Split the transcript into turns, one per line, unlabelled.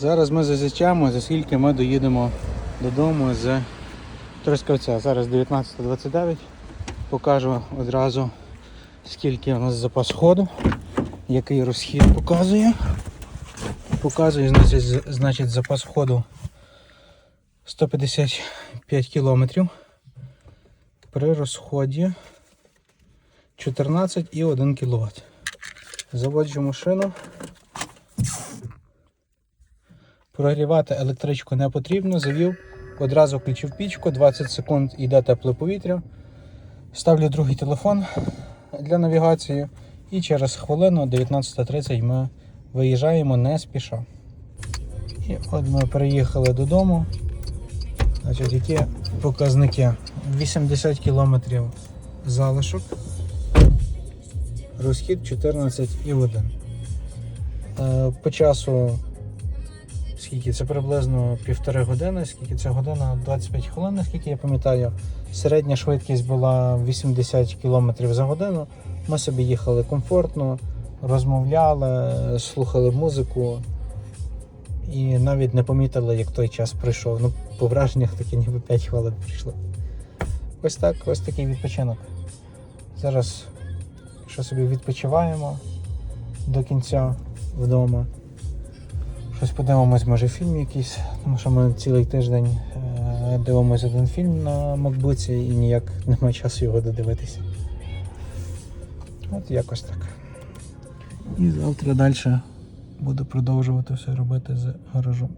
Зараз ми засічемо, за скільки ми доїдемо додому з Трускавця. Зараз 19.29. Покажу одразу, скільки у нас запас ходу, який розхід показує. Показує, значить, значить запас ходу 155 кілометрів. При розході 14,1 кВт. Заводжу машину. Прогрівати електричку не потрібно. Завів, одразу включив пічку, 20 секунд йде тепле повітря. Ставлю другий телефон для навігації. І через хвилину 19.30 ми виїжджаємо не спіша. І от ми приїхали додому. Значить, які показники? 80 км залишок. Розхід 14,1. Е, По часу скільки це приблизно півтори години, скільки це година 25 хвилин, наскільки я пам'ятаю. Середня швидкість була 80 км за годину. Ми собі їхали комфортно, розмовляли, слухали музику і навіть не помітили, як той час пройшов. Ну, по враженнях таки ніби 5 хвилин пройшло. Ось так, ось такий відпочинок. Зараз що собі відпочиваємо до кінця вдома. Щось подивимось, може фільм якийсь, тому що ми цілий тиждень дивимось дивимося один фільм на макбуці і ніяк немає часу його додивитися. От якось так. І завтра далі буду продовжувати все робити з гаражом.